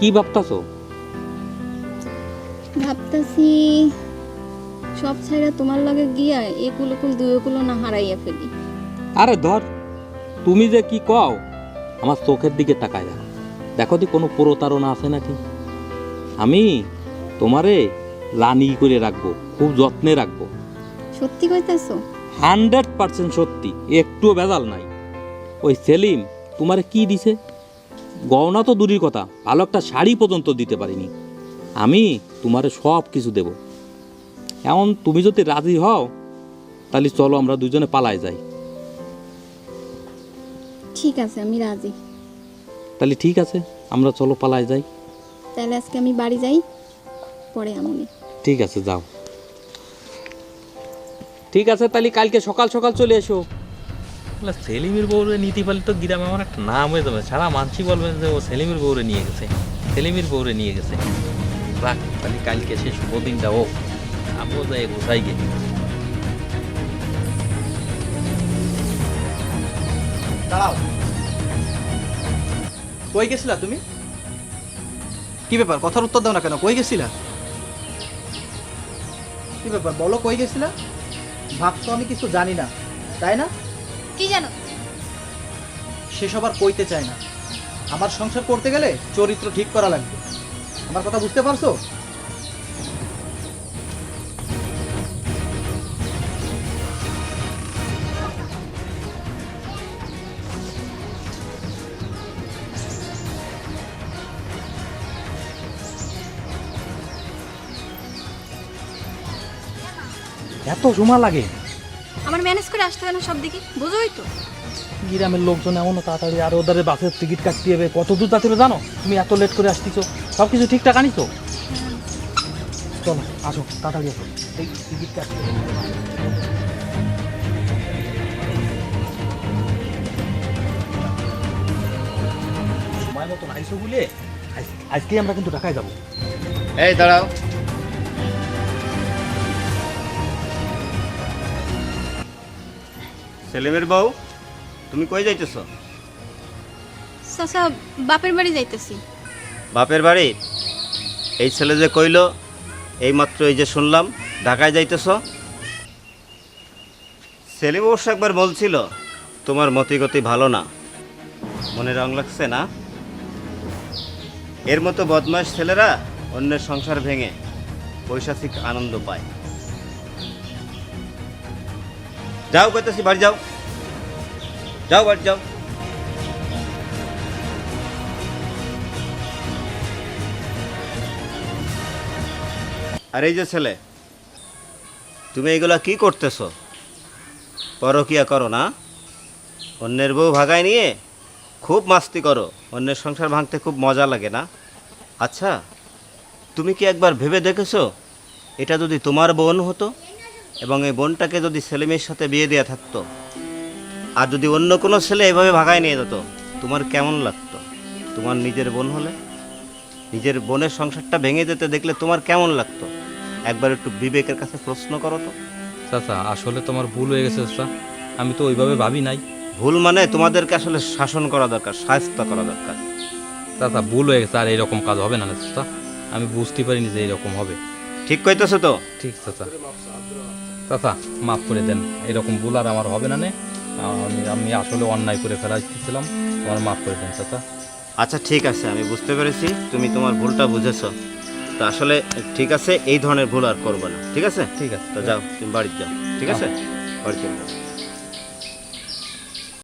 কি ভাবতাছো? ভাবতাছি সব ছাইরা তোমার লগে গিয়া এগুলো কুল দুইগুলো না হারাইয়া ফেলি। আরে ধর তুমি যে কি কও আমার চোখের দিকে তাকায় দেখো দেখো দি কোনো প্রতারণা আছে নাকি? আমি তোমারে লানি করে রাখব খুব যত্নে রাখব। সত্যি কইতাছো? হান্ড্রেড পার্সেন্ট সত্যি একটুও ভেজাল নাই। ওই সেলিম তোমারে কি দিছে? গহনা তো দূরের কথা ভালো একটা শাড়ি পর্যন্ত দিতে পারিনি। আমি তোমারে সব কিছু দেব। এমন তুমি যদি রাজি হও তাহলে চলো আমরা দুজনে পালায় যাই। ঠিক আছে আমি রাজি। তাহলে ঠিক আছে আমরা চলো পালায় যাই। তাহলে আজকে আমি বাড়ি যাই পরে আমনি ঠিক আছে যাও। ঠিক আছে তাহলে কালকে সকাল সকাল চলে এসো। সেলিমের বউরে নীতি পালি তো গ্রামে আমার একটা নাম হয়ে যাবে। সারা মানসি বলবেন যে ও সেলিমের বউরে নিয়ে গেছে। সেলিমের বউরে নিয়ে গেছে। রাখ, তাহলে কালকে সে শুভ ও আমিও যাই গোসাই গে দাঁড়াও। কই গেছিলা তুমি? কি ব্যাপার? কথার উত্তর দাও না কেন? কই গেছিলা? কি ব্যাপার? বলো কই গেছিলা? ভাবছ আমি কিছু জানি না। তাই না? কি জানো? সেসব আর কইতে চায় না। আমার সংসার করতে গেলে চরিত্র ঠিক করা লাগবে। আমার কথা বুঝতে পারছ? এত সময় লাগে। আমার ম্যানেজ করে আসতে হয় না সব দিকে। বুঝোই তো। গ্রামের লোকজন এমন তাড়াতাড়ি আর ওদের বাসের টিকিট কাটতে হবে। কত দূর যাত্রী জানো? তুমি এত লেট করে আসতেছো। সব কিছু ঠিকঠাক আনিছো? চলো আসো তাড়াতাড়ি আসো। এই টিকিট কাটতে। সময় মতন আইসো বলে আজ- আজকেই আমরা কিন্তু ঢাকায় যাব। এই দাঁড়াও। সেলিমের বউ তুমি কই যাইতেছ? চাচা বাপের বাড়ি যাইতেছি। বাপের বাড়ি? এই ছেলে যে কইল এইমাত্র এই যে শুনলাম ঢাকায় যাইতেছ? সেলিম অবশ্য একবার বলছিল তোমার মতিগতি ভালো না। মনে রং লাগছে না? এর মতো বদমাস ছেলেরা অন্যের সংসার ভেঙে পৈশাচিক আনন্দ পায়। যাও কইতেছি বাড়ি যাও যাও বাড়ি যাও আর এই যে ছেলে তুমি এগুলা কি করতেছো পরকিয়া করো না অন্যের বউ ভাগায় নিয়ে খুব মাস্তি করো অন্যের সংসার ভাঙতে খুব মজা লাগে না আচ্ছা তুমি কি একবার ভেবে দেখেছ এটা যদি তোমার বোন হতো এবং এই বোনটাকে যদি ছেলেমেয়ের সাথে বিয়ে দেওয়া থাকতো আর যদি অন্য কোনো ছেলে এভাবে ভাগায় নিয়ে যেত তোমার কেমন লাগতো? তোমার নিজের বোন হলে? নিজের বোনের সংসারটা ভেঙে যেতে দেখলে তোমার কেমন লাগতো? একবার একটু বিবেকের কাছে প্রশ্ন করো তো। চাচা আসলে তোমার ভুল হয়ে গেছে চাচা। আমি তো ওইভাবে ভাবি নাই। ভুল মানে তোমাদেরকে আসলে শাসন করা দরকার সাহায্য করা দরকার। চাচা ভুল হয়ে গেছে আর এরকম কাজ হবে না না চাচা। আমি বুঝতে পারিনি যে এরকম হবে। ঠিক কইতেছো তো? ঠিক চাচা। চাচা মাফ করে দেন এরকম ভুল আর আমার হবে না নে। আমি আমি আসলে অন্যায় করে ফেলাইছিলাম আমার মাফ করে দেন চাচা। আচ্ছা ঠিক আছে আমি বুঝতে পেরেছি তুমি তোমার ভুলটা বুঝেছ। তো আসলে ঠিক আছে এই ধরনের ভুল আর করব না ঠিক আছে? ঠিক আছে। তো যাও তুমি বাড়িতে যাও ঠিক আছে? বাড়ি যাও।